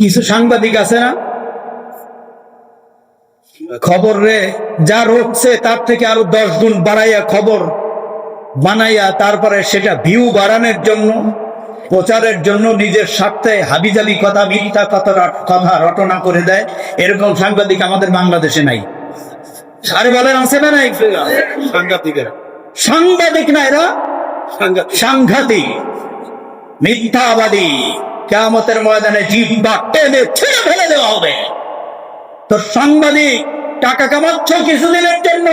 কিছু সাংবাদিক আছে না? খবর রে যা রটছে তার থেকে আরও দশ গুণ বাড়াইয়া খবর বানাইয়া তারপরে সেটা ভিউ বাড়ানোর জন্য প্রচারের জন্য নিজের স্বার্থে হাবিজাবি কথা মিথ্যা কথা কথা রটনা করে দেয়। এরকম সাংবাদিক আমাদের বাংলাদেশে নাই। আরে বলেন আছে না নাই? সাংঘাতিকেরা। সাংবাদিক না এরা? সাংঘাতিক। সাংঘাতিক। মিথ্যাবাদী। কেমতের ময়দানে জীব বা টেনে ছেড়ে ফেলে দেওয়া হবে। তো সাংবাদিক, টাকা কামাচ্ছ কিছুদিনের জন্য?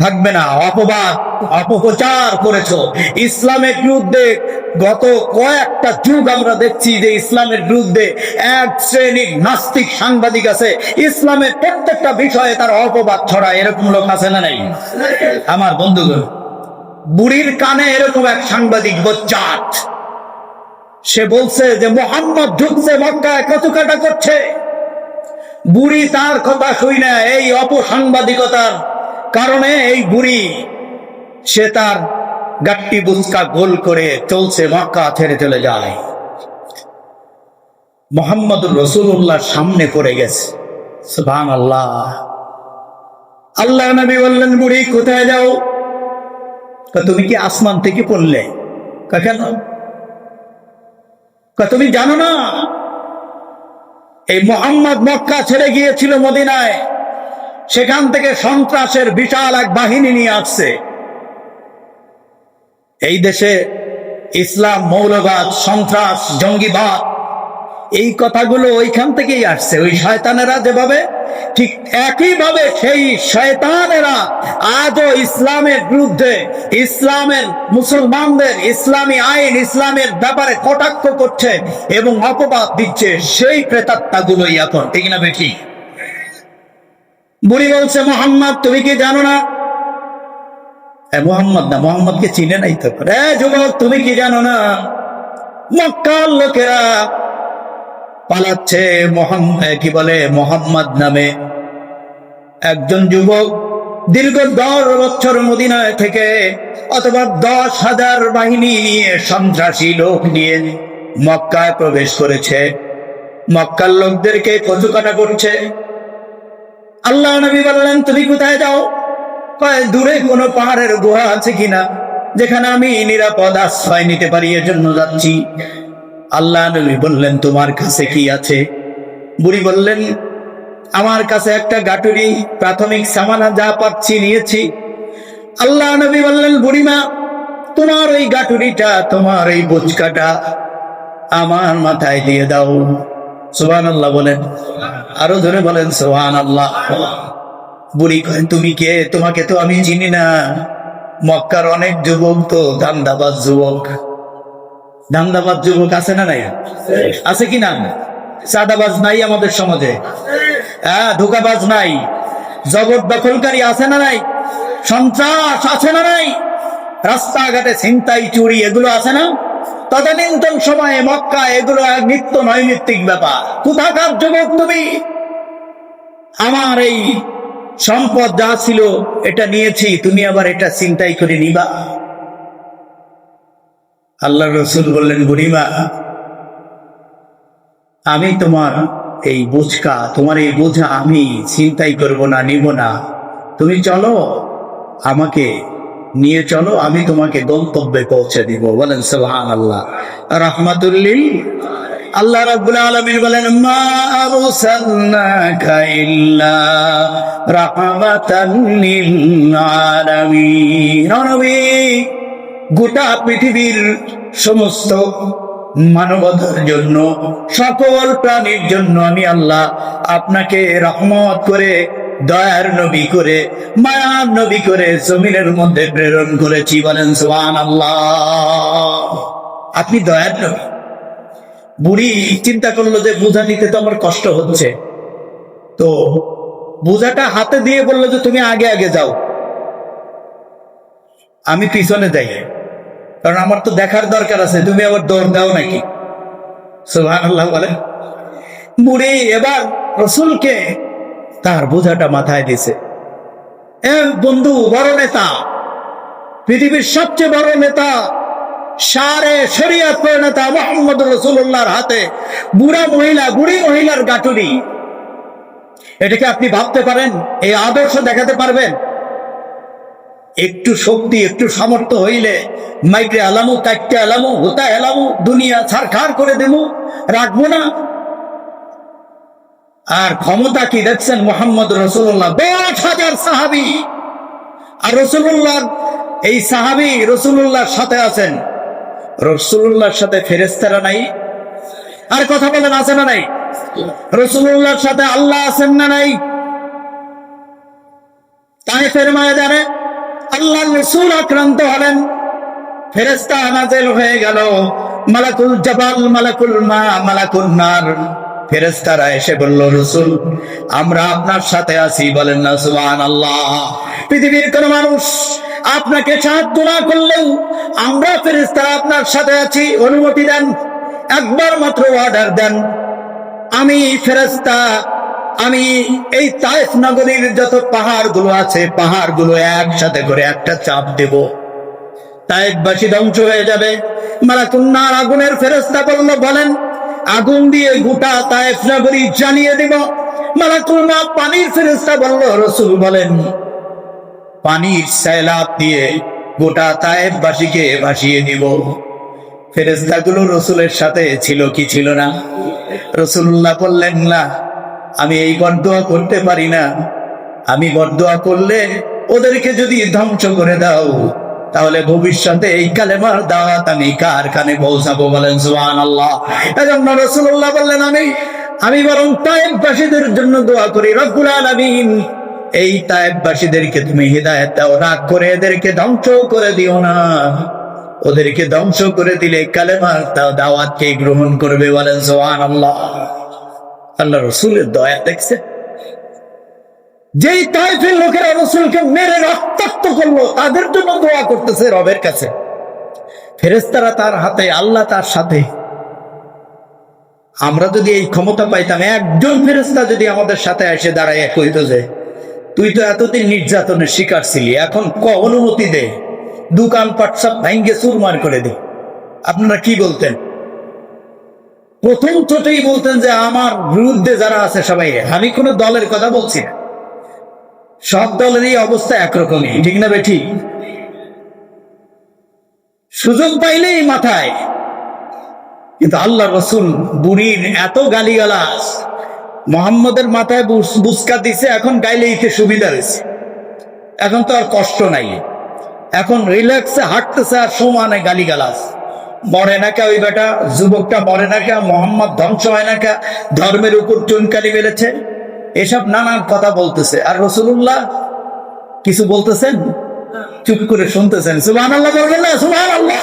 থাকবে না, অপবাদ, অপপ্রচার করেছ। ইসলামের বিরুদ্ধে গত কয়েকটা যুগ আমরা দেখছি যে ইসলামের বিরুদ্ধে এক শ্রেণির নাস্তিক সাংবাদিক আছে। ইসলামের প্রত্যেকটা বিষয়ে তার অপবাদ ছড়া এরকম লোক আছে না নাই? আমার বন্ধুগণ, বুড়ির কানে এরকম এক সাংবাদিক বচ্চাট সে বলছে যে মোহাম্মদ ঢুকছে মক্কায় কচুকাটা করছে। বুড়ি তার কথা শুই না, এই অপসাংবাদিকতার কারণে এই বুড়ি, সে তার গাট্টি বুচকা গোল করে চলছে মক্কা ছেড়ে চলে যায়। মোহাম্মদ রসুল্লাহ সামনে পড়ে গেছে। আল্লাহ আল্লাহ নবী বললেন, বুড়ি, কোথায় যাও? তুমি কি আসমান থেকে পড়লে? কেন? তুমি জানো না? এই মোহাম্মদ মক্কা ছেড়ে গিয়েছিল মদিনায়। সেখান থেকে সন্ত্রাসের বিশাল এক বাহিনী নিয়ে আসছে। এই দেশে ইসলাম, মৌলবাদ, সন্ত্রাস, জঙ্গিবাদ, এই কথাগুলো ওইখান থেকেই আসছে। ওই শয়তানেরা যেভাবে ঠিক একইভাবে সেই শয়তানেরা আজও ইসলামের বিরুদ্ধে, ইসলামের মুসলমানদের ইসলামী আইন, ইসলামের ব্যাপারে কটাক্ষ করছে এবং অপবাদ দিচ্ছে সেই প্রেতাত্মাগুলোই এখন। ঠিক না বেঠি? বুড়ি বলছে, মোহাম্মদ, তুমি কি জানো না? মোহাম্মদ না, মোহাম্মদকে চিনে নাই তো? যুবক, তুমি কি জানো না? মক্কার লোকেরা পালাচ্ছে কি বলে, মোহাম্মদ নামে। একজন যুবক দীর্ঘ দশ বছর মদিনায় থেকে অথবা দশ হাজার বাহিনী নিয়ে সন্ত্রাসী লোক নিয়ে মক্কায় প্রবেশ করেছে। মক্কার লোকদেরকে কচুকাটা করছে। আল্লাহ নবী বললেন, তুমি কোথায় যাও? কয়, দূরে কোনো পাহাড়ের গুহা আছে কিনা? যেখানে আমি নিরাপদ আশ্রয় নিতে পারি এর জন্য যাচ্ছি। আল্লাহ নবী বললেন, তোমার কাছে কি আছে? বুড়ি বললেন, আমার কাছে একটা গাটুরি, প্রাথমিক সামানা যা পাচ্ছি, নিয়েছি। আল্লাহ নবী বললেন, বুড়িমা, তোমার ওই গাটুরিটা, তোমার এই বোচকাটা আমার মাথায় দিয়ে দাও। সোহান আল্লাহ বলেন, আরও ধরে বলেন সোহান আল্লাহ বুড়ি কয়, তুমি কে? তোমাকে তো আমি চিনি না। মক্কার অনেক যুবক তো, দান্দাবাজ যুবক। ধান্দাবাজ যুবক আছে না নাই? আছে কি না? সাদাবাজ নাই আমাদের সমাজে। হ্যাঁ ধোকাবাজ নাই। জগৎ দখলকারী আছে না নাই? সন্ত্রাস আছে না নাই? রাস্তাঘাটে ছিনতাই, চুরি, এগুলো আছে না? তদানীন্তন সময়ে মক্কা, এগুলো নিত্য নৈমিত্তিক ব্যাপার। কোথাকার যুবক তুমি? আমার এই সম্পদ যা ছিল, এটা নিয়েছি, তুমি আবার এটা চিন্তাই করে নিবা। আল্লাহ রসুল বললেন, বুড়িমা, আমি তোমার এই বোঝকা, তোমার এই বোঝা আমি চিন্তাই করব না, নিব না। তুমি চলো, আমাকে নিয়ে চলো, আমি তোমাকে গন্তব্যে পৌঁছে দিব। বলেন সুবহান আল্লাহ রহমাতুল্লিল আল্লাহ রাব্বুল আলামিন বলেন, মা আরসালনাকা গোটা পৃথিবীর সমস্ত মানবতার জন্য, সকল প্রাণীর জন্য আমি আল্লাহ আপনাকে রহমত করে, দয়ার নবী করে, মায়ার নবী করে জমিনের মধ্যে প্রেরণ করেছি বলেন সোহান আল্লাহ আপনি দয়ার নবী। বুড়ি চিন্তা করল যে বোঝা নিতে তো আমার কষ্ট হচ্ছে। তো বোঝাটা হাতে দিয়ে বলল যে তুমি আগে আগে যাও। আমি পিছনে যাই। কারণ আমার তো দেখার দরকার আছে, তুমি আবার দৌড় দাও নাকি? সুহান আল্লাহ বলে এবার রসুলকে তার বোঝাটা মাথায় দিছে। বন্ধু, বড় নেতা, পৃথিবীর সবচেয়ে বড় নেতা, সারে শরিয়ত পরিণতা মোহাম্মদ রসুল্লাহর হাতে, বুড়া মহিলা, বুড়ি মহিলার গাটুরি এটাকে আপনি ভাবতে পারেন, এই আদর্শ দেখাতে পারবেন? একটু শক্তি, একটু সামর্থ্য হইলে মাইকে আলামু কাইটে আলামু হোতা এলামু, দুনিয়া ছাড়খাড় করে দেব। রাখব না। আর ক্ষমতা কি দেখছেন মোহাম্মদ রসুল্লাহ? দশ হাজার সাহাবি। আর রসুল্লাহ এই সাহাবি রসুল্লাহর সাথে আছেন। রসুল্লাহর সাথে ফেরেস্তারা নাই। আর কথা বলেন, আছে না নাই? রসুল্লাহর সাথে আল্লাহ আছেন না নাই? তাই ফের ময়দানে আল্লাহ রসুল আক্রান্ত হলেন। ফেরেস্তা নাজেল হয়ে গেল, মালাকুল জবাল, মালাকুল মা মালাকুল নার। ফেরেস্তারা এসে বলল, রসুল, আমরা আপনার সাথে আছি। বলেন না সুবান আল্লাহ পৃথিবীর কোন মানুষ আপনাকে সাহায্য না করলেও আমরা ফেরেস্তারা আপনার সাথে আছি। অনুমতি দেন, একবার মাত্র অর্ডার দেন। আমি ফেরেস্তা আমি এই তাইফ নগরীর যত পাহাড়গুলো আছে পাহাড়গুলো একসাথে করে একটা চাপ দেব। তাইফবাসী ধ্বংস হয়ে যাবে। মালাকুন্নার আগুনের ফেরেস্তা বলল, বলেন, আগুন দিয়ে গোটা তাইফ নগরী জ্বালিয়ে দেব। মালাকুন্না পানির ফেরেস্তা বলল, রসুল বলেন, পানির সাইলাপ দিয়ে গোটা তাইফবাসীকে ভাসিয়ে দিব। ফেরেস্তাগুলো রসুলের সাথে ছিল কি ছিল না? রসুল্লাহ বললেন, না। আমি এই বরদোয়া করতে পারি না। আমি বরদোয়া করলে ওদেরকে যদি ধ্বংস করে দাও, তাহলে ভবিষ্যতে এই কালেমার দাওয়াত আমি কার কানে পৌঁছাবো বলেন সুহান আল্লাহ রসুল্লাহ বললেন, আমি আমি বরং তায়েববাসীদের জন্য দোয়া করি, রব্বুল আলামিন। এই তায়েববাসীদেরকে তুমি হৃদায়ত দাও, রাগ করে এদেরকে ধ্বংস করে দিও না। ওদেরকে ধ্বংস করে দিলে কালেমার দাওয়াতকে গ্রহণ করবে বলেন সোহান আল্লাহ আল্লাহ রসুলের দয়া দেখছে। যেই তাইফের লোকেরা রসুলকে মেরে রক্তাক্ত করল, তাদের জন্য দোয়া করতেছে রবের কাছে। ফেরেস্তারা তার হাতে, আল্লাহ তার সাথে। আমরা যদি এই ক্ষমতা পাইতাম, একজন ফেরেস্তা যদি আমাদের সাথে এসে দাঁড়ায় কইত যে তুই তো এতদিন নির্যাতনের শিকার ছিলি, এখন ক অনুমতি দে? দোকান পাট সব ভাঙ্গে চুরমার করে দে। আপনারা কি বলতেন? প্রথম ছোটই বলতেন যে আমার বিরুদ্ধে যারা আছে সবাই, আমি কোনো দলের কথা বলছি না। সব দলেরই অবস্থা একরকমই, ঠিক না বেঠি? সুযোগ পাইলেই মাথায়। কিন্তু আল্লাহ রসুল বুড়ির এত গালিগালাস মোহাম্মদের মাথায় বুস- বুসকা দিছে, এখন গাইলে ইতে সুবিধা হয়েছে। এখন তো আর কষ্ট নাই। এখন রিল্যাক্সে হাঁটতেছে আর সমানে গালিগালাস মরে না কে ওই বেটা? যুবকটা মরে না কে? মোহাম্মদ ধ্বংস হয় না কে? ধর্মের উপর চুনকালি মেরেছে এসব নানান কথা বলতেছে। আর রসুল্লাহ কিছু বলতেছেন? চুপ করে শুনতেছেন। সুবাহ আল্লাহ বলবেন না? সুবাহ আল্লাহ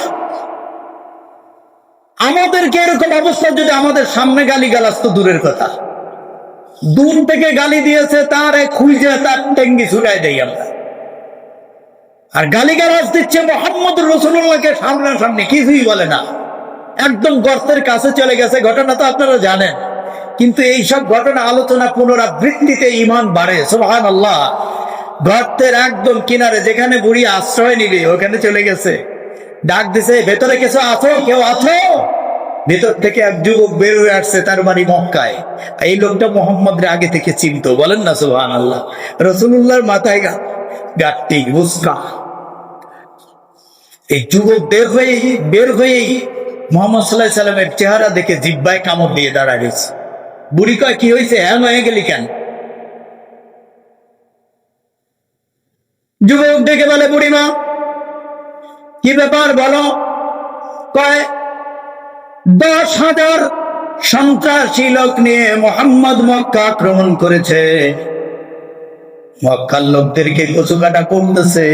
আমাদেরকে এরকম অবস্থা যদি আমাদের সামনে গালি গালাস তো দূরের কথা। দূর থেকে গালি দিয়েছে, তার খুঁজে তার টেঙ্গি ছুটাই দেই আমরা। আর গালি গালাজ দিচ্ছে মোহাম্মদ রসুল্লাহকে সামনাসামনি কিছুই বলে না। একদম গর্তের কাছে চলে গেছে, ঘটনা তো আপনারা জানেন। কিন্তু এই সব ঘটনা আলোচনা পুনরাবৃত্তিতে ইমান বাড়ে সোহান আল্লাহ গর্তের একদম কিনারে যেখানে বুড়ি আশ্রয় নিবে, ওখানে চলে গেছে। ডাক দিছে, ভেতরে কিছু আছো? কেউ আছো? ভেতর থেকে এক যুবক বের হয়ে আসছে তার বাড়ি মক্কায়। এই লোকটা মোহাম্মদের আগে থেকে চিনতো, বলেন না সোহান আল্লাহ রসুল্লাহর মাথায় গাট্টি বুসকা এই যুবক বের হয়ে বের হয়েই মোহাম্মদ সাল্লাহ সাল্লামের চেহারা দেখে জিব্বায় কামড় দিয়ে দাঁড়া গেছে বুড়ি কয়, কি হয়েছে হ্যাঁ হয়ে গেলি কেন? যুবক ডেকে বলে বুড়িমা কি ব্যাপার বলো? কয়, দশ হাজার সন্ত্রাসী লোক নিয়ে মোহাম্মদ মক্কা আক্রমণ করেছে। মক্কার লোকদেরকে কচু কাটা করতেছে।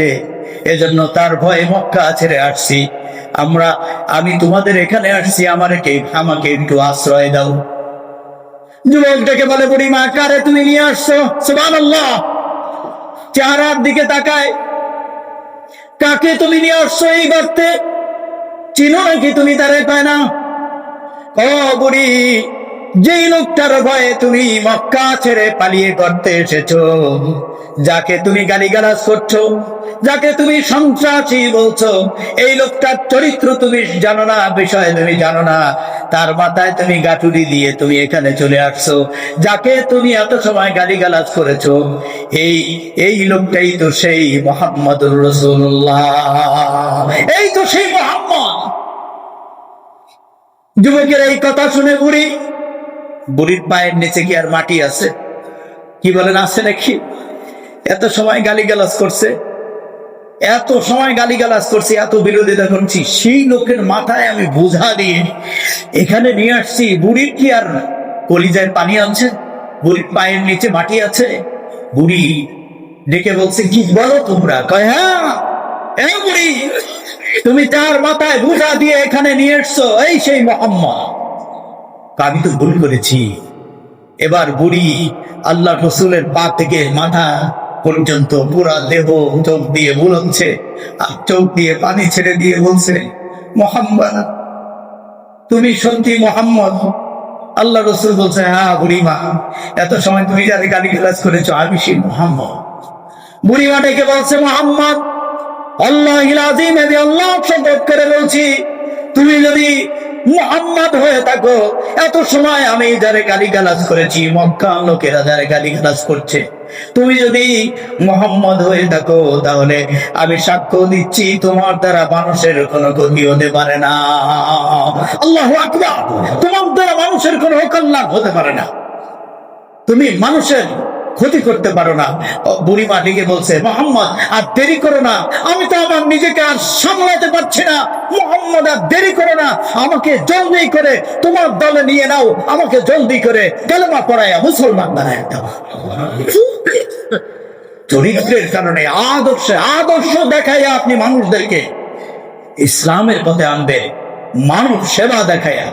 এজন্য তার ভয়ে মক্কা ছেড়ে আসছি। আমরা, আমি তোমাদের এখানে আসছি আমাকে আমাকে একটু আশ্রয় দাও। যুবক ডেকে বলে বুড়ি মা কারে তুমি নিয়ে আসছো? সুবান চেহারার দিকে তাকায়। কাকে তুমি নিয়ে আসছো এই গর্তে? চিনো নাকি তুমি তারে? পায় না। ও বুড়ি, যেই লোকটার ভয়ে তুমি মক্কা ছেড়ে পালিয়ে করতে এসেছ। যাকে তুমি গালিগালাজ করছ, যাকে তুমি সন্ত্রাসী বলছো, এই লোকটার চরিত্র তুমি জানো না, বিষয় তুমি জানো না। তার মাথায় তুমি গাটুরি দিয়ে তুমি এখানে চলে আসছো, যাকে তুমি এত সময় গালিগালাজ করেছ। এই এই লোকটাই তো সেই মোহাম্মদুর রসুল্লাহ। এই তো সেই মোহাম্মদ। যুবকের এই কথা শুনে বুড়ি, বুড়ির পায়ের নিচে কি আর মাটি আছে? কি বলেন, আছে নাকি? এত সময় গালিগালাজ করছে, এত সময় গালিগালাজ করছি, এত বিরোধিতা করছি, সেই লোকের মাথায় আমি বোঝা দিয়ে এখানে নিয়ে আসছি। বুড়ি কি আর কলিজায় পানি আনছে? বুড়ির পায়ের নিচে মাটি আছে? বুড়ি ডেকে বলছে, কি বলো তোমরা? কয় হ্যাঁ হ্যাঁ বুড়ি, তুমি তার মাথায় বোঝা দিয়ে এখানে নিয়ে এসছো, এই সেই মোহাম্মদ। আমি তো ভুল করেছি। এবার বুড়ি আল্লাহ রসুলের পা থেকে মাথা পর্যন্ত পুরা দেহ চোখ দিয়ে বুলচ্ছে আর চোখ দিয়ে পানি ছেড়ে দিয়ে বলছে, মোহাম্মদ, তুমি সত্যি মোহাম্মদ? আল্লাহ রসুল বলছে হ্যাঁ বুড়িমা, এত সময় তুমি যাদের গালি গালাজ করেছ, আমি সেই মোহাম্মদ। বুড়িমা ডেকে বলছে, মোহাম্মদ আল্লাহ আল্লাহ শপথ করে বলছি, তুমি যদি মোহাম্মদ হয়ে থাকো। এত সময় আমি যারে গালি গালাজ করেছি মক্কা লোকেরা যারে গালি গালাজ করছে। তুমি যদি মোহাম্মদ হয়ে থাকো, তাহলে আমি সাক্ষ্য দিচ্ছি, তোমার দ্বারা মানুষের কোনো ক্ষতি হতে পারে না। আল্লাহ আকবার! তোমার দ্বারা মানুষের কোনো অকল্যাণ হতে পারে না। তুমি মানুষের ক্ষতি করতে পারো না। বুড়ি ডেকে বলছে, মোহাম্মদ, আর দেরি করো না। আমি তো আমার নিজেকে আর সামলাতে পারছি না। মোহাম্মদ আর দেরি করো না। আমাকে জলদি করে তোমার দলে নিয়ে নাও। আমাকে জলদি করে কালেমা পড়াইয়া মুসলমান দাঁড়ায় দাও। চরিত্রের কারণে, আদর্শে, আদর্শ দেখাইয়া আপনি মানুষদেরকে ইসলামের পথে আনবে মানব সেবা দেখাইয়া।